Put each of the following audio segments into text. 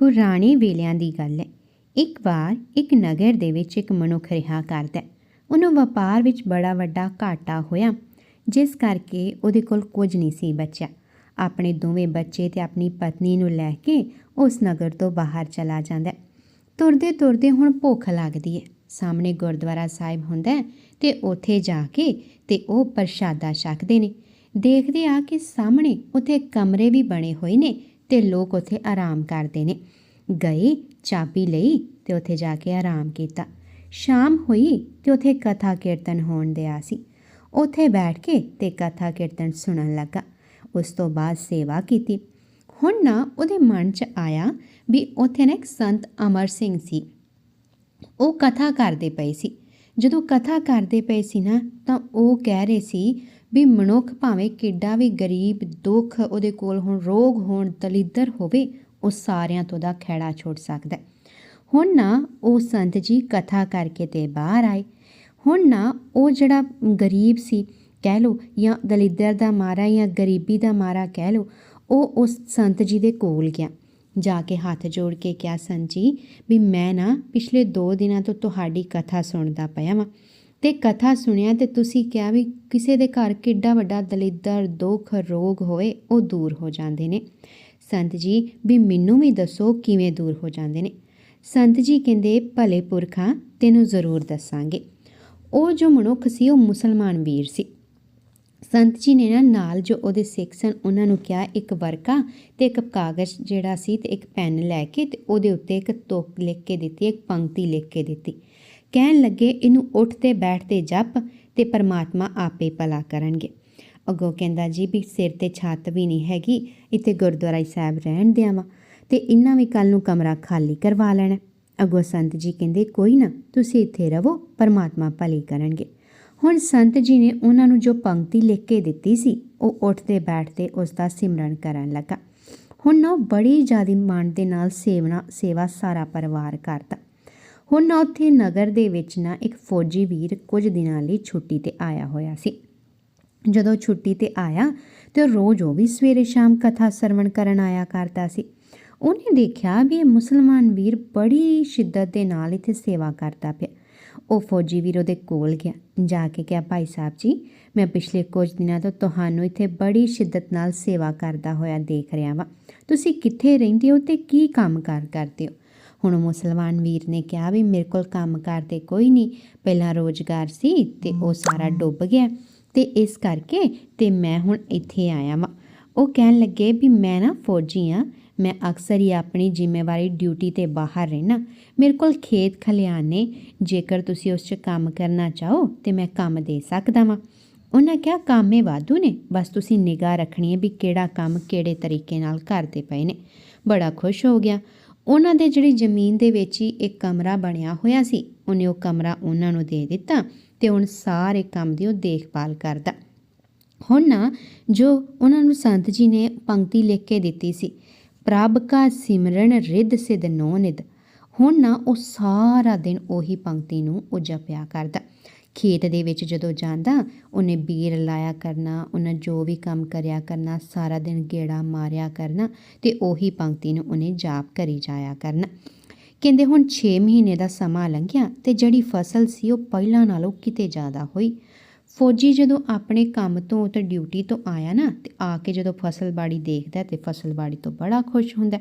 ਪੁਰਾਣੇ ਵੇਲਿਆਂ ਦੀ ਗੱਲ ਹੈ। ਇੱਕ ਵਾਰ ਇੱਕ ਨਗਰ ਦੇ ਵਿੱਚ ਇੱਕ ਮਨੁੱਖ ਰਿਹਾ ਕਰਦਾ ਉਹਨੂੰ ਵਪਾਰ ਵਿੱਚ ਬੜਾ ਵੱਡਾ ਘਾਟਾ ਹੋਇਆ, ਜਿਸ ਕਰਕੇ ਉਹਦੇ ਕੋਲ ਕੁਝ ਨਹੀਂ ਸੀ ਬਚਿਆ। ਆਪਣੇ ਦੋਵੇਂ ਬੱਚੇ ਤੇ ਆਪਣੀ ਪਤਨੀ ਨੂੰ ਲੈ ਕੇ ਉਸ ਨਗਰ ਤੋਂ ਬਾਹਰ ਚਲਾ ਜਾਂਦਾ ਤੁਰਦੇ ਤੁਰਦੇ ਹੁਣ ਭੁੱਖ ਲੱਗਦੀ ਹੈ। ਸਾਹਮਣੇ ਗੁਰਦੁਆਰਾ ਸਾਹਿਬ ਹੁੰਦਾ ਹੈ ਤੇ ਉੱਥੇ ਜਾ ਕੇ ਤੇ ਉਹ ਪ੍ਰਸ਼ਾਦਾ ਛਕਦੇ ਨੇ। ਦੇਖਦੇ ਆ ਕਿ ਸਾਹਮਣੇ ਉੱਥੇ ਕਮਰੇ ਵੀ ਬਣੇ ਹੋਏ ਨੇ ਤੇ ਲੋਕ ਉੱਥੇ ਆਰਾਮ ਕਰਦੇ ਨੇ। ਗਏ ਚਾਬੀ ਲਈ ਤੇ ਉੱਥੇ ਜਾ ਕੇ ਆਰਾਮ ਕੀਤਾ। ਸ਼ਾਮ ਹੋਈ ਤੇ ਉੱਥੇ ਕਥਾ ਕੀਰਤਨ ਹੋਣ ਦਿਆ ਸੀ। ਉੱਥੇ ਬੈਠ ਕੇ ਤੇ ਕਥਾ ਕੀਰਤਨ ਸੁਣਨ ਲੱਗਾ। ਉਸ ਤੋਂ ਬਾਅਦ ਸੇਵਾ ਕੀਤੀ। ਹੁਣ ਨਾ ਉਹਦੇ ਮਨ 'ਚ ਆਇਆ ਵੀ ਉੱਥੇ ਨਾ ਇੱਕ ਸੰਤ ਅਮਰ ਸਿੰਘ ਸੀ। ਉਹ ਕਥਾ ਕਰਦੇ ਪਏ ਸੀ। ਜਦੋਂ ਕਥਾ ਕਰਦੇ ਪਏ ਸੀ ਨਾ ਤਾਂ ਉਹ ਕਹਿ ਰਹੇ ਸੀ ਵੀ ਮਨੁੱਖ ਭਾਵੇਂ ਕਿੱਡਾ ਵੀ ਗਰੀਬ, ਦੁੱਖ, ਉਹਦੇ ਕੋਲ ਹੁਣ ਰੋਗ ਹੋਣ, ਦਲਿੱਦਰ ਹੋਵੇ, ਉਹ ਸਾਰਿਆਂ ਤੋਂ ਦਾ ਖੈੜਾ ਛੋੜ ਸਕਦਾ ਹੁਣ ਨਾ ਉਹ ਸੰਤ ਜੀ ਕਥਾ ਕਰਕੇ ਤੇ ਬਾਹਰ ਆਏ। ਹੁਣ ਨਾ ਉਹ ਜਿਹੜਾ ਗਰੀਬ ਸੀ, ਕਹਿ ਲਓ, ਜਾਂ ਦਲਿੱਦਰ ਦਾ ਮਾਰਾ ਜਾਂ ਗਰੀਬੀ ਦਾ ਮਾਰਾ ਕਹਿ ਲਓ, ਉਹ ਉਸ ਸੰਤ ਜੀ ਦੇ ਕੋਲ ਗਿਆ। ਜਾ ਕੇ ਹੱਥ ਜੋੜ ਕੇ ਕਿਹਾ, ਸੰਤ ਜੀ, ਵੀ ਮੈਂ ਨਾ ਪਿਛਲੇ 2 ਦਿਨਾਂ ਤੋਂ ਤੁਹਾਡੀ ਕਥਾ ਸੁਣਦਾ ਪਿਆ ਵਾਂ। ਤੇ ਕਥਾ ਸੁਣਿਆ ਤੇ ਤੁਸੀਂ ਕਿਹਾ ਵੀ ਕਿਸੇ ਦੇ ਘਰ ਕਿੱਡਾ ਵੱਡਾ ਦਲਿੱਦਰ ਦੁੱਖ, ਰੋਗ ਹੋਵੇ, ਉਹ ਦੂਰ ਹੋ ਜਾਂਦੇ ਨੇ। ਸੰਤ ਜੀ, ਵੀ ਮੈਨੂੰ ਵੀ ਦੱਸੋ ਕਿਵੇਂ ਦੂਰ ਹੋ ਜਾਂਦੇ ਨੇ। ਸੰਤ ਜੀ ਕਹਿੰਦੇ, ਭਲੇ ਪੁਰਖਾਂ, ਤੈਨੂੰ ਜ਼ਰੂਰ ਦੱਸਾਂਗੇ। ਉਹ ਜੋ ਮਨੁੱਖ ਸੀ, ਉਹ ਮੁਸਲਮਾਨ ਵੀਰ ਸੀ। ਸੰਤ ਜੀ ਨੇ ਨਾ ਨਾਲ ਜੋ ਉਹਦੇ ਸਿੱਖ ਸਨ, ਉਹਨਾਂ ਨੂੰ ਕਿਹਾ, ਇੱਕ ਵਰਕਾ ਤੇ ਇੱਕ ਕਾਗਜ਼ ਜਿਹੜਾ ਸੀ ਤੇ ਇੱਕ ਪੈਨ ਲੈ ਕੇ ਤੇ ਉਹਦੇ ਉੱਤੇ ਇੱਕ ਤੁਕ ਲਿਖ ਕੇ ਦਿੱਤੀ, ਇੱਕ ਪੰਕਤੀ ਲਿਖ ਕੇ ਦਿੱਤੀ। ਕਹਿਣ ਲੱਗੇ, ਇਹਨੂੰ ਉੱਠ ਤੇ ਬੈਠ ਤੇ ਜਪ ਤੇ ਪਰਮਾਤਮਾ ਆਪੇ ਭਲਾ ਕਰਨਗੇ। ਅੱਗੋਂ ਕਹਿੰਦਾ, ਜੀ, ਵੀ ਸਿਰ ਤੇ ਛੱਤ ਵੀ ਨਹੀਂ ਹੈਗੀ, ਇੱਥੇ ਗੁਰਦੁਆਰਾ ਸਾਹਿਬ ਰਹਿਣ ਦਿਆਵਾਂ ਤੇ ਇਹਨਾਂ ਵੀ ਕੱਲ ਨੂੰ ਕਮਰਾ ਖਾਲੀ ਕਰਵਾ ਲੈਣਾ। ਅੱਗੋਂ ਸੰਤ ਜੀ ਕਹਿੰਦੇ, ਕੋਈ ਨਾ, ਤੁਸੀਂ ਇੱਥੇ ਰਹੋ ਪਰਮਾਤਮਾ ਭਲੀ ਕਰਨਗੇ। ਹੁਣ ਸੰਤ ਜੀ ਨੇ ਉਹਨਾਂ ਨੂੰ ਜੋ ਪੰਕਤੀ ਲਿਖ ਕੇ ਦਿੱਤੀ ਸੀ, ਉਹ ਉੱਠਦੇ ਬੈਠਦੇ ਉਸ ਦਾ ਸਿਮਰਨ ਕਰਨ ਲੱਗਾ। ਹੁਣ ਨਾ ਉਹ ਬੜੀ ਜ਼ਿਆਦਾ ਮਨ ਦੇ ਨਾਲ ਸੇਵਨਾ, ਸੇਵਾ ਸਾਰਾ ਪਰਿਵਾਰ ਕਰਦਾ। ਹੁਣ ਨਾ ਉੱਥੇ ਨਗਰ ਦੇ ਵਿੱਚ ਨਾ ਇੱਕ ਫੌਜੀ ਵੀਰ ਕੁਝ ਦਿਨਾਂ ਲਈ ਛੁੱਟੀ ਤੇ ਆਇਆ ਹੋਇਆ ਸੀ। ਜਦੋਂ ਛੁੱਟੀ ਤੇ ਆਇਆ ਤੇ ਰੋਜ਼ ਉਹ ਵੀ ਸਵੇਰੇ ਸ਼ਾਮ ਕਥਾ ਸਰਵਣ ਕਰਨ ਆਇਆ ਕਰਦਾ ਸੀ। ਉਹਨੇ ਦੇਖਿਆ ਵੀ ਇਹ ਮੁਸਲਮਾਨ ਵੀਰ ਬੜੀ ਸ਼ਿੱਦਤ ਦੇ ਨਾਲ ਇੱਥੇ ਸੇਵਾ ਕਰਦਾ ਪਿਆ। ਉਹ ਫੌਜੀ ਵੀਰ ਉਹਦੇ ਕੋਲ ਗਿਆ। ਜਾ ਕੇ ਕਿਹਾ, ਭਾਈ ਸਾਹਿਬ ਜੀ, ਮੈਂ ਪਿਛਲੇ ਕੁਝ ਦਿਨਾਂ ਤੋਂ ਤੁਹਾਨੂੰ ਇੱਥੇ ਬੜੀ ਸ਼ਿੱਦਤ ਨਾਲ ਸੇਵਾ ਕਰਦਾ ਹੋਇਆ ਦੇਖ ਰਿਹਾ ਵਾਂ। ਤੁਸੀਂ ਕਿੱਥੇ ਰਹਿੰਦੇ ਹੋ ਤੇ ਕੀ ਕੰਮ ਕਰ ਕਰਦੇ ਹੋ? ਹੁਣ ਮੁਸਲਮਾਨ ਵੀਰ ਨੇ ਕਿਹਾ ਵੀ ਮੇਰੇ ਕੋਲ ਕੰਮ ਕਰਦੇ ਕੋਈ ਨਹੀਂ, ਪਹਿਲਾਂ ਰੋਜ਼ਗਾਰ ਸੀ ਤੇ ਉਹ ਸਾਰਾ ਡੁੱਬ ਗਿਆ ਤੇ ਇਸ ਕਰਕੇ ਤੇ ਮੈਂ ਹੁਣ ਇੱਥੇ ਆਇਆ ਵਾਂ। ਉਹ ਕਹਿਣ ਲੱਗੇ ਵੀ ਮੈਂ ਨਾ ਫੌਜੀ ਆ, ਮੈਂ ਅਕਸਰ ਹੀ ਆਪਣੀ ਜ਼ਿੰਮੇਵਾਰੀ ਡਿਊਟੀ ਤੇ ਬਾਹਰ ਰਹਿਣਾ ਮੇਰੇ ਕੋਲ ਖੇਤ ਖਲਿਆਣ ਨੇ, ਜੇਕਰ ਤੁਸੀਂ ਉਸ 'ਚ ਕੰਮ ਕਰਨਾ ਚਾਹੋ ਤੇ ਮੈਂ ਕੰਮ ਦੇ ਸਕਦਾ ਵਾਂ। ਉਹਨਾਂ ਕਿਹਾ, ਕਾਮੇ ਵਾਧੂ ਨੇ, ਬਸ ਤੁਸੀਂ ਨਿਗਾਹ ਰੱਖਣੀ ਹੈ ਵੀ ਕਿਹੜਾ ਕੰਮ ਕਿਹੜੇ ਤਰੀਕੇ ਨਾਲ ਕਰਦੇ ਪਏ ਨੇ। ਬੜਾ ਖੁਸ਼ ਹੋ ਗਿਆ। ਉਹਨਾਂ ਦੇ ਜਿਹੜੀ ਜ਼ਮੀਨ ਦੇ ਵਿੱਚ ਹੀ ਇੱਕ ਕਮਰਾ ਬਣਿਆ ਹੋਇਆ ਸੀ, ਉਹਨੇ ਉਹ ਕਮਰਾ ਉਹਨਾਂ ਨੂੰ ਦੇ ਦਿੱਤਾ ਤੇ ਹੁਣ ਸਾਰੇ ਕੰਮ ਦੀ ਉਹ ਦੇਖਭਾਲ ਕਰਦਾ। ਹੁਣ ਨਾ ਜੋ ਉਹਨਾਂ ਨੂੰ ਸੰਤ ਜੀ ਨੇ ਪੰਕਤੀ ਲਿਖ ਕੇ ਦਿੱਤੀ ਸੀ ਪ੍ਰਭ ਕਾ ਸਿਮਰਨ ਰਿੱਧ ਸਿਧ ਨੋ ਨਿਧ, ਹੁਣ ਨਾ ਉਹ ਸਾਰਾ ਦਿਨ ਉਹੀ ਪੰਕਤੀ ਨੂੰ ਉਹ ਜਪਿਆ ਕਰਦਾ। ਖੇਤ ਦੇ ਵਿੱਚ ਜਦੋਂ ਜਾਂਦਾ, ਉਹਨੇ ਬੀਰ ਲਾਇਆ ਕਰਨਾ, ਉਹਨਾਂ ਜੋ ਵੀ ਕੰਮ ਕਰਿਆ ਕਰਨਾ, ਸਾਰਾ ਦਿਨ ਗੇੜਾ ਮਾਰਿਆ ਕਰਨਾ ਤੇ ਉਹੀ ਪੰਕਤੀ ਨੂੰ ਉਹਨੇ ਜਾਪ ਕਰੀ ਜਾਇਆ ਕਰਨਾ। ਕਹਿੰਦੇ ਹੁਣ 6 ਮਹੀਨੇ ਦਾ ਸਮਾਂ ਲੰਘਿਆ ਤੇ ਜਿਹੜੀ ਫਸਲ ਸੀ ਉਹ ਪਹਿਲਾਂ ਨਾਲੋਂ ਕਿਤੇ ਜ਼ਿਆਦਾ ਹੋਈ। ਫੌਜੀ ਜਦੋਂ ਆਪਣੇ ਕੰਮ ਤੋਂ ਤੇ ਡਿਊਟੀ ਤੋਂ ਆਇਆ ਨਾ, ਤੇ ਆ ਕੇ ਜਦੋਂ ਫਸਲਬਾੜੀ ਦੇਖਦਾ ਤੇ ਫਸਲਬਾੜੀ ਤੋਂ ਬੜਾ ਖੁਸ਼ ਹੁੰਦਾ।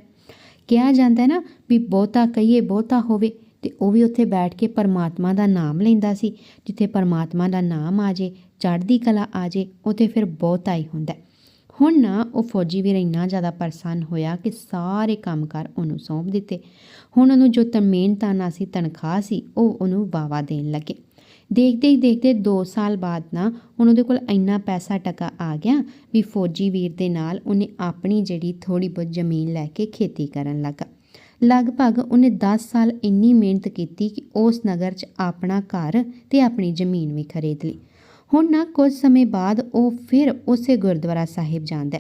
ਕਿਹਾ ਜਾਂਦਾ ਨਾ ਵੀ ਬਹੁਤਾ ਕਹੀਏ, ਬਹੁਤਾ ਹੋਵੇ। ਤੇ ਉਹ ਵੀ ਉੱਥੇ ਬੈਠ ਕੇ ਪਰਮਾਤਮਾ ਦਾ ਨਾਮ ਲੈਂਦਾ ਸੀ। ਜਿੱਥੇ ਪਰਮਾਤਮਾ ਦਾ ਨਾਮ ਆ ਜੇ, ਚੜ੍ਹਦੀ ਕਲਾ ਆ ਜੇ, ਉੱਥੇ ਫਿਰ ਬਹੁਤਾ ਹੀ ਹੁੰਦਾ। ਹੁਣ ਨਾ ਉਹ ਫੌਜੀ ਵੀਰ ਇੰਨਾ ਜ਼ਿਆਦਾ ਪਰੇਸ਼ਾਨ ਹੋਇਆ ਕਿ ਸਾਰੇ ਕੰਮਕਾਰ ਉਹਨੂੰ ਸੌਂਪ ਦਿੱਤੇ। ਹੁਣ ਉਹਨੂੰ ਜੋ ਤਨਮੇਨਤਾਨਾ ਸੀ, ਤਨਖਾਹ ਸੀ, ਉਹ ਉਹਨੂੰ ਵਾਵਾ ਦੇਣ ਲੱਗੇ। ਦੇਖਦੇ ਹੀ ਦੇਖਦੇ 2 ਸਾਲ ਬਾਅਦ ਨਾ ਹੁਣ ਉਹਦੇ ਕੋਲ ਇੰਨਾ ਪੈਸਾ ਟਕਾ ਆ ਗਿਆ ਵੀ ਫੌਜੀ ਵੀਰ ਦੇ ਨਾਲ ਉਹਨੇ ਆਪਣੀ ਜਿਹੜੀ ਥੋੜੀ ਬਹੁਤ ਜ਼ਮੀਨ ਲੈ ਕੇ ਖੇਤੀ ਕਰਨ ਲੱਗਾ। ਲਗਭਗ ਉਹਨੇ 10 ਸਾਲ ਇੰਨੀ ਮਿਹਨਤ ਕੀਤੀ ਕਿ ਉਸ ਨਗਰ 'ਚ ਆਪਣਾ ਘਰ ਤੇ ਆਪਣੀ ਜ਼ਮੀਨ ਵੀ ਖਰੀਦ ਲਈ। ਹੁਣ ਨਾ ਕੁਝ ਸਮੇਂ ਬਾਅਦ ਉਹ ਫਿਰ ਉਸੇ ਗੁਰਦੁਆਰਾ ਸਾਹਿਬ ਜਾਂਦਾ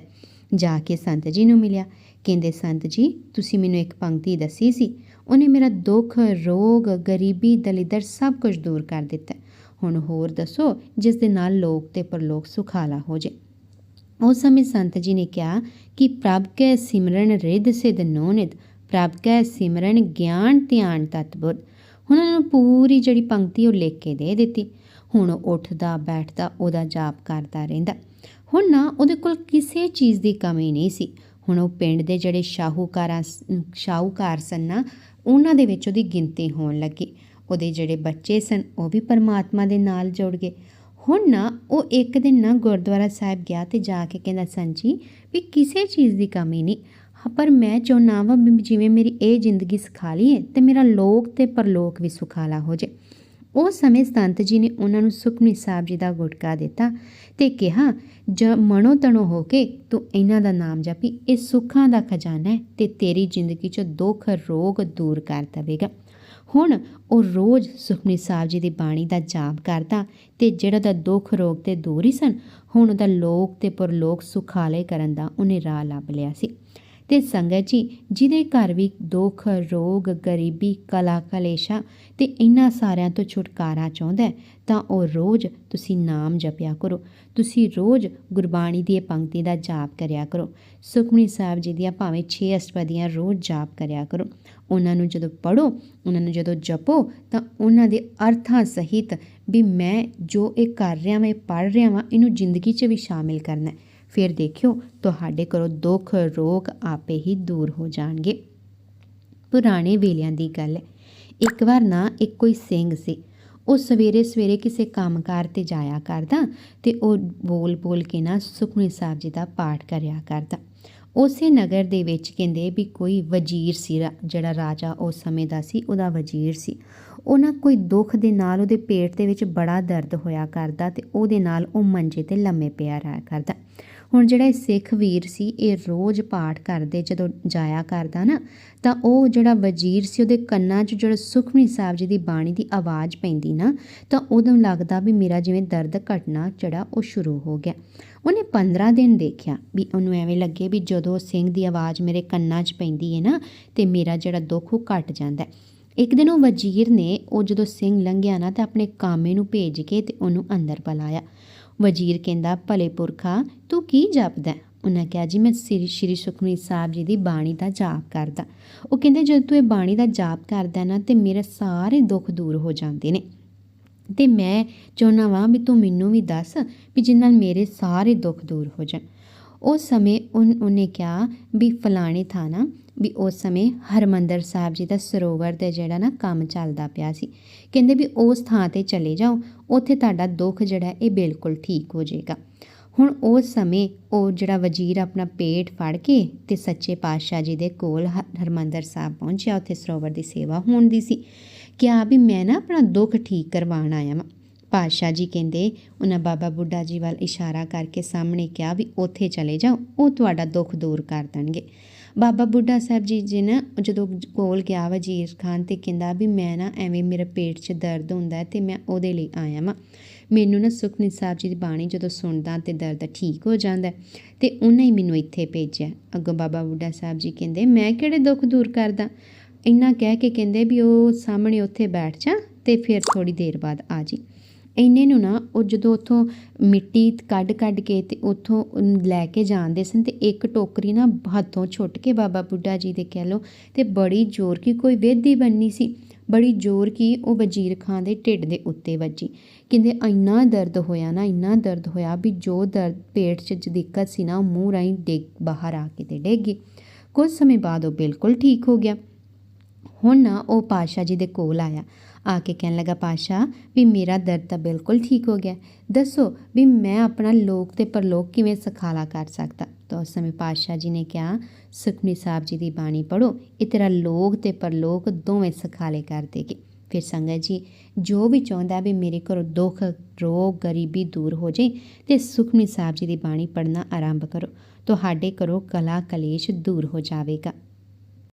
ਜਾ ਕੇ ਸੰਤ ਜੀ ਨੂੰ ਮਿਲਿਆ। ਕਹਿੰਦੇ, ਸੰਤ ਜੀ, ਤੁਸੀਂ ਮੈਨੂੰ ਇੱਕ ਪੰਕਤੀ ਦੱਸੀ ਸੀ। ਉਹਨੇ ਮੇਰਾ ਦੁੱਖ, ਰੋਗ, ਗਰੀਬੀ, ਦਲਿੱਦਰ ਸਭ ਕੁਝ ਦੂਰ ਕਰ ਦਿੱਤਾ। ਹੁਣ ਹੋਰ ਦੱਸੋ, ਜਿਸ ਦੇ ਨਾਲ ਲੋਕ ਤੇ ਪਰਲੋਕ ਸੁਖਾਲਾ ਹੋ ਜੇ। ਉਸ ਸਮੇਂ ਸੰਤ ਜੀ ਨੇ ਕਿਹਾ ਕਿ ਪ੍ਰਭ ਕੇ ਸਿਮਰਨ ਰਿੱਧ ਸਿਧ ਨੋਨਿਤ ਰੱਬ ਕੈ ਸਿਮਰਨ, ਗਿਆਨ, ਧਿਆਨ ਤਤ ਬੁੱਧ ਹੁਣ ਉਹਨਾਂ ਨੂੰ ਪੂਰੀ ਜਿਹੜੀ ਪੰਕਤੀ ਉਹ ਲਿਖ ਕੇ ਦੇ ਦਿੱਤੀ। ਹੁਣ ਉਹ ਉੱਠਦਾ, ਬੈਠਦਾ, ਉਹਦਾ ਜਾਪ ਕਰਦਾ ਰਹਿੰਦਾ। ਹੁਣ ਨਾ ਉਹਦੇ ਕੋਲ ਕਿਸੇ ਚੀਜ਼ ਦੀ ਕਮੀ ਨਹੀਂ ਸੀ। ਹੁਣ ਉਹ ਪਿੰਡ ਦੇ ਜਿਹੜੇ ਸ਼ਾਹੂਕਾਰਾਂ ਸ਼ਾਹੂਕਾਰ ਸਨ ਨਾ, ਉਹਨਾਂ ਦੇ ਵਿੱਚ ਉਹਦੀ ਗਿਣਤੀ ਹੋਣ ਲੱਗੀ। ਉਹਦੇ ਜਿਹੜੇ ਬੱਚੇ ਸਨ, ਉਹ ਵੀ ਪਰਮਾਤਮਾ ਦੇ ਨਾਲ ਜੁੜ ਗਏ। ਹੁਣ ਨਾ ਉਹ ਇੱਕ ਦਿਨ ਨਾ ਗੁਰਦੁਆਰਾ ਸਾਹਿਬ ਗਿਆ ਤੇ ਜਾ ਕੇ ਕਹਿੰਦਾ, ਸੰਜੀ, ਵੀ ਕਿਸੇ ਚੀਜ਼ ਦੀ ਕਮੀ ਨਹੀਂ। ਪਰ ਮੈਂ ਚਾਹੁੰਦਾ ਵਾਂ ਵੀ ਜਿਵੇਂ ਮੇਰੀ ਇਹ ਜ਼ਿੰਦਗੀ ਸੁਖਾਲੀ ਹੈ ਤੇ ਮੇਰਾ ਲੋਕ ਤੇ ਪਰਲੋਕ ਵੀ ਸੁਖਾਲਾ ਹੋ ਜਾਏ। ਉਸ ਸਮੇਂ ਸੰਤ ਜੀ ਨੇ ਉਹਨਾਂ ਨੂੰ ਸੁਖਮਨੀ ਸਾਹਿਬ ਜੀ ਦਾ ਗੁਟਕਾ ਦਿੱਤਾ ਤੇ ਕਿਹਾ, ਜ ਮਨੋ ਤਣੋ ਹੋ ਕੇ ਤੂੰ ਇਹਨਾਂ ਦਾ ਨਾਮ ਜਪੀ, ਇਹ ਸੁੱਖਾਂ ਦਾ ਖਜ਼ਾਨਾ ਹੈ ਤੇ ਤੇਰੀ ਜ਼ਿੰਦਗੀ 'ਚ ਦੁੱਖ, ਰੋਗ ਦੂਰ ਕਰ ਦੇਵੇਗਾ। ਹੁਣ ਉਹ ਰੋਜ਼ ਸੁਖਮਨੀ ਸਾਹਿਬ ਜੀ ਦੀ ਬਾਣੀ ਦਾ ਜਾਪ ਕਰਦਾ ਤੇ ਜਿਹੜਾ ਦਾ ਦੁੱਖ, ਰੋਗ ਤੇ ਦੂਰ ਹੀ ਸਨ, ਹੁਣ ਉਹਦਾ ਲੋਕ ਤੇ ਪਰਲੋਕ ਸੁਖਾਲੇ ਕਰਨ ਦਾ ਉਹਨੇ ਰਾਹ ਲੱਭ ਲਿਆ ਸੀ। ਤੇ ਸੰਗਤ ਜੀ, ਜਿਹਦੇ ਘਰ ਵੀ ਦੁੱਖ, ਰੋਗ, ਗਰੀਬੀ, ਕਲਾ, ਕਲੇਸ਼ਾ ਤੇ ਇਹਨਾਂ ਸਾਰਿਆਂ ਤੋਂ ਛੁਟਕਾਰਾ ਚਾਹੁੰਦਾ ਤਾਂ ਉਹ ਰੋਜ਼ ਤੁਸੀਂ ਨਾਮ ਜਪਿਆ ਕਰੋ। ਤੁਸੀਂ ਰੋਜ਼ ਗੁਰਬਾਣੀ ਦੀ ਇਹ ਪੰਕਤੀ ਦਾ ਜਾਪ ਕਰਿਆ ਕਰੋ। ਸੁਖਮਨੀ ਸਾਹਿਬ ਜੀ ਦੀਆਂ ਭਾਵੇਂ 6 ਅਸ਼ਟਪਦੀਆਂ ਰੋਜ਼ ਜਾਪ ਕਰਿਆ ਕਰੋ। ਉਹਨਾਂ ਨੂੰ ਜਦੋਂ ਪੜੋ ਉਹਨਾਂ ਨੂੰ ਜਦੋਂ ਜਪੋ, ਤਾਂ ਉਹਨਾਂ ਦੇ ਅਰਥਾਂ ਸਹਿਤ ਵੀ ਮੈਂ ਜੋ ਇਹ ਕਰ ਰਿਹਾ ਮੈਂ ਪੜ ਰਿਹਾ ਵਾਂ, ਇਹਨੂੰ ਜ਼ਿੰਦਗੀ 'ਚ ਵੀ ਸ਼ਾਮਿਲ ਕਰਨਾ ਹੈ। ਫਿਰ ਦੇਖਿਓ, ਤੁਹਾਡੇ ਘਰੋਂ ਦੁੱਖ ਰੋਗ ਆਪੇ ਹੀ ਦੂਰ ਹੋ ਜਾਣਗੇ। ਪੁਰਾਣੇ ਵੇਲਿਆਂ ਦੀ ਗੱਲ। ਹੈ ਇੱਕ ਵਾਰ ਨਾ ਇੱਕ ਕੋਈ ਸਿੰਘ ਸੀ। ਉਹ ਸਵੇਰੇ ਸਵੇਰੇ ਕਿਸੇ ਕੰਮਕਾਰ ਤੇ ਜਾਇਆ ਕਰਦਾ ਤੇ ਉਹ ਬੋਲ ਬੋਲ ਕੇ ਨਾ ਸੁਖਮਨੀ ਸਾਹਿਬ ਜੀ ਦਾ ਪਾਠ ਕਰਿਆ ਕਰਦਾ। ਉਸੇ ਨਗਰ ਦੇ ਵਿੱਚ ਕਹਿੰਦੇ ਵੀ ਕੋਈ ਵਜ਼ੀਰ ਸੀ ਜਿਹੜਾ ਰਾਜਾ ਉਸ ਸਮੇਂ ਦਾ ਸੀ, ਉਹਦਾ ਵਜ਼ੀਰ ਸੀ। ਉਹ ਨਾ ਕੋਈ ਦੁੱਖ ਦੇ ਨਾਲ ਉਹਦੇ ਪੇਟ ਦੇ ਵਿੱਚ ਬੜਾ ਦਰਦ ਹੋਇਆ ਕਰਦਾ ਤੇ ਉਹਦੇ ਨਾਲ ਉਹ ਮੰਜੇ ਤੇ ਲੰਮੇ ਪਿਆ ਰਿਹਾ ਕਰਦਾ। ਹੁਣ ਜਿਹੜਾ ਸਿੱਖ ਵੀਰ ਸੀ, ਇਹ ਰੋਜ਼ ਪਾਠ ਕਰਦੇ ਜਦੋਂ ਜਾਇਆ ਕਰਦਾ ਨਾ, ਤਾਂ ਉਹ ਜਿਹੜਾ ਵਜ਼ੀਰ ਸੀ, ਉਹਦੇ ਕੰਨਾਂ 'ਚ ਜਿਹੜਾ ਸੁਖਮਨੀ ਸਾਹਿਬ ਜੀ ਦੀ ਬਾਣੀ ਦੀ ਆਵਾਜ਼ ਪੈਂਦੀ ਨਾ, ਤਾਂ ਉਦੋਂ ਲੱਗਦਾ ਵੀ ਮੇਰਾ ਜਿਵੇਂ ਦਰਦ ਘਟਣਾ ਜਿਹੜਾ ਉਹ ਸ਼ੁਰੂ ਹੋ ਗਿਆ ਉਹਨੇ 15 ਦਿਨ ਦੇਖਿਆ ਵੀ ਉਹਨੂੰ ਐਵੇਂ ਲੱਗੇ ਵੀ ਜਦੋਂ ਸਿੰਘ ਦੀ ਆਵਾਜ਼ ਮੇਰੇ ਕੰਨਾਂ 'ਚ ਪੈਂਦੀ ਹੈ ਨਾ, ਤੇ ਮੇਰਾ ਜਿਹੜਾ ਦੁੱਖ ਉਹ ਘਟ ਜਾਂਦਾ ਹੈ। ਇੱਕ ਦਿਨ ਉਹ ਵਜ਼ੀਰ ਨੇ ਉਹ ਜਦੋਂ ਸਿੰਘ ਲੰਘਿਆ ਨਾ, ਤਾਂ ਆਪਣੇ ਕਾਮੇ ਨੂੰ ਭੇਜ ਕੇ ਤੇ ਉਹਨੂੰ ਅੰਦਰ ਬੁਲਾਇਆ ਵਜ਼ੀਰ ਕਹਿੰਦਾ, ਭਲੇ ਪੁਰਖਾ, ਤੂੰ ਕੀ ਜਪਦਾ ਉਹਨਾਂ ਕਿਹਾ, ਜੀ, ਮੈਂ ਸ੍ਰੀ, ਸ਼੍ਰੀ ਸੁਖਮਨੀ ਸਾਹਿਬ ਜੀ ਦੀ ਬਾਣੀ ਦਾ ਜਾਪ ਕਰਦਾ। ਉਹ ਕਹਿੰਦੇ, ਜਦੋਂ ਤੂੰ ਇਹ ਬਾਣੀ ਦਾ ਜਾਪ ਕਰਦਾ ਨਾ, ਤੇ ਮੇਰੇ ਸਾਰੇ ਦੁੱਖ ਦੂਰ ਹੋ ਜਾਂਦੇ ਨੇ। ਤੇ ਮੈਂ ਚਾਹੁੰਦਾ ਵਾਂ ਵੀ ਤੂੰ ਮੈਨੂੰ ਵੀ ਦੱਸ ਵੀ ਜਿਸ ਨਾਲ ਮੇਰੇ ਸਾਰੇ ਦੁੱਖ ਦੂਰ ਹੋ ਜਾਣ। ਉਸ ਸਮੇਂ ਉਨ, ਉਹਨੇ ਕਿਹਾ ਵੀ ਫਲਾਣੇ ਥਾਂ ਨਾ, ਵੀ ਉਸ ਸਮੇਂ ਹਰਮੰਦਰ ਸਾਹਿਬ ਜੀ ਦਾ ਸਰੋਵਰ ਤੇ ਜਿਹੜਾ ਨਾ ਕੰਮ ਚੱਲਦਾ ਪਿਆ ਸੀ। ਕਹਿੰਦੇ ਵੀ ਉਸ ਥਾਂ ਤੇ ਚਲੇ ਜਾਓ, ਉੱਥੇ ਤੁਹਾਡਾ ਦੁੱਖ ਜਿਹੜਾ ਇਹ ਬਿਲਕੁਲ ਠੀਕ ਹੋ ਜਾਏਗਾ। ਹੁਣ ਉਸ ਸਮੇਂ ਉਹ ਜਿਹੜਾ ਵਜ਼ੀਰ ਆਪਣਾ ਪੇਟ ਫੜ ਕੇ ਤੇ ਸੱਚੇ ਪਾਤਸ਼ਾਹ ਜੀ ਦੇ ਕੋਲ ਹ- ਹਰਿਮੰਦਰ ਸਾਹਿਬ ਪਹੁੰਚਿਆ, ਉੱਥੇ ਸਰੋਵਰ ਦੀ ਸੇਵਾ ਹੋਣ ਦੀ ਸੀ। ਕਿਹਾ ਵੀ ਮੈਂ ਨਾ ਆਪਣਾ ਦੁੱਖ ਠੀਕ ਕਰਵਾਉਣ ਆਇਆ ਵਾਂ। ਪਾਤਸ਼ਾਹ ਜੀ ਕਹਿੰਦੇ, ਉਹਨਾਂ ਬਾਬਾ ਬੁੱਢਾ ਜੀ ਵੱਲ ਇਸ਼ਾਰਾ ਕਰਕੇ ਸਾਹਮਣੇ ਕਿਹਾ ਵੀ ਉੱਥੇ ਚਲੇ ਜਾਓ, ਉਹ ਤੁਹਾਡਾ ਦੁੱਖ ਦੂਰ ਕਰ ਦੇਣਗੇ। ਬਾਬਾ ਬੁੱਢਾ ਸਾਹਿਬ ਜੀ ਜੀ ਨਾ ਜਦੋਂ ਕੋਲ ਗਿਆ ਵਜ਼ੀਰ ਖਾਨ ਤੇ ਕਹਿੰਦਾ ਵੀ ਮੈਂ ਨਾ ਐਵੇਂ ਮੇਰੇ ਪੇਟ 'ਚ ਦਰਦ ਹੁੰਦਾ ਹੈ ਤੇ ਮੈਂ ਉਹਦੇ ਲਈ ਆਇਆ ਵਾਂ। ਮੈਨੂੰ ਨਾ ਸੁਖਨੀ ਸਾਹਿਬ ਜੀ ਦੀ ਬਾਣੀ ਜਦੋਂ ਸੁਣਦਾ ਤੇ ਦਰਦ ਠੀਕ ਹੋ ਜਾਂਦਾ ਹੈ ਤੇ ਉਹਨੇ ਹੀ ਮੈਨੂੰ ਇੱਥੇ ਭੇਜਿਆ। ਅੱਗੋਂ ਬਾਬਾ ਬੁੱਢਾ ਸਾਹਿਬ ਜੀ ਕਹਿੰਦੇ, ਮੈਂ ਕਿਹੜੇ ਦੁੱਖ ਦੂਰ ਕਰਦਾ? ਇੰਨਾ ਕਹਿ ਕੇ ਕਹਿੰਦੇ ਵੀ ਉਹ ਸਾਹਮਣੇ ਉੱਥੇ ਬੈਠ ਜਾ ਤੇ ਫਿਰ ਥੋੜੀ ਦੇਰ ਬਾਅਦ ਆ ਜੀ। ਇੰਨੇ ਨੂੰ ਨਾ ਉਹ ਜਦੋਂ ਉੱਥੋਂ ਮਿੱਟੀ ਕੱਢ ਕੱਢ ਕੇ ਅਤੇ ਉੱਥੋਂ ਲੈ ਕੇ ਜਾਂਦੇ ਸਨ ਅਤੇ ਇੱਕ ਟੋਕਰੀ ਨਾ ਹੱਥੋਂ ਛੁੱਟ ਕੇ ਬਾਬਾ ਬੁੱਢਾ ਜੀ ਦੇ ਕਹਿ ਲੋ ਅਤੇ ਬੜੀ ਜ਼ੋਰ ਕੀ ਕੋਈ ਵੇਦੀ ਬਣਨੀ ਸੀ, ਬੜੀ ਜ਼ੋਰ ਕੀ ਉਹ ਵਜ਼ੀਰ ਖਾਂ ਦੇ ਢਿੱਡ ਦੇ ਉੱਤੇ ਵੱਜੀ। ਕਹਿੰਦੇ ਇੰਨਾ ਦਰਦ ਹੋਇਆ ਨਾ, ਇੰਨਾ ਦਰਦ ਹੋਇਆ ਵੀ ਜੋ ਦਰਦ ਪੇਟ 'ਚ ਦਿੱਕਤ ਸੀ ਨਾ ਉਹ ਮੂੰਹ ਰਾਹੀਂ ਡਿੱਗ ਬਾਹਰ ਆ ਕੇ ਤੇ ਡਿੱਗ ਗਈ। ਕੁਝ ਸਮੇਂ ਬਾਅਦ ਉਹ ਬਿਲਕੁਲ ਠੀਕ ਹੋ ਗਿਆ। ਹੁਣ ਨਾ ਉਹ ਪਾਸ਼ਾ ਜੀ ਦੇ ਕੋਲ ਆਇਆ। ਆ ਕੇ ਕਹਿਣ ਲੱਗਾ ਪਾਸ਼ਾ ਵੀ ਮੇਰਾ ਦਰਦ ਤਾਂ ਬਿਲਕੁਲ ਠੀਕ ਹੋ ਗਿਆ ਦੱਸੋ ਵੀ ਮੈਂ ਆਪਣਾ ਲੋਕ ਤੇ ਪਰਲੋਕ ਕਿਵੇਂ ਸਖਾਲਾ ਕਰ ਸਕਦਾ ਤਾਂ ਉਸ ਸਮੇਂ ਪਾਸ਼ਾ ਜੀ ਨੇ ਕਿਹਾ ਸੁਖਮਨੀ ਸਾਹਿਬ ਜੀ ਦੀ ਬਾਣੀ ਪੜੋ ਇਹ ਤੇਰਾ ਲੋਕ ਤੇ ਪਰਲੋਕ ਦੋਵੇਂ ਸਖਾਲੇ ਕਰ ਦੇਗੀ ਫਿਰ ਸੰਗਤ ਜੀ ਜੋ ਵੀ ਚਾਹੁੰਦਾ ਵੀ ਮੇਰੇ ਘਰੋਂ ਦੁੱਖ ਰੋਗ ਗਰੀਬੀ ਦੂਰ ਹੋ ਜੇ ਤੇ ਸੁਖਮਨੀ ਸਾਹਿਬ ਜੀ ਦੀ ਬਾਣੀ ਪੜਨਾ ਆਰੰਭ ਕਰੋ ਤੁਹਾਡੇ ਘਰੋਂ ਕਲਾ ਕਲੇਸ਼ ਦੂਰ ਹੋ ਜਾਵੇਗਾ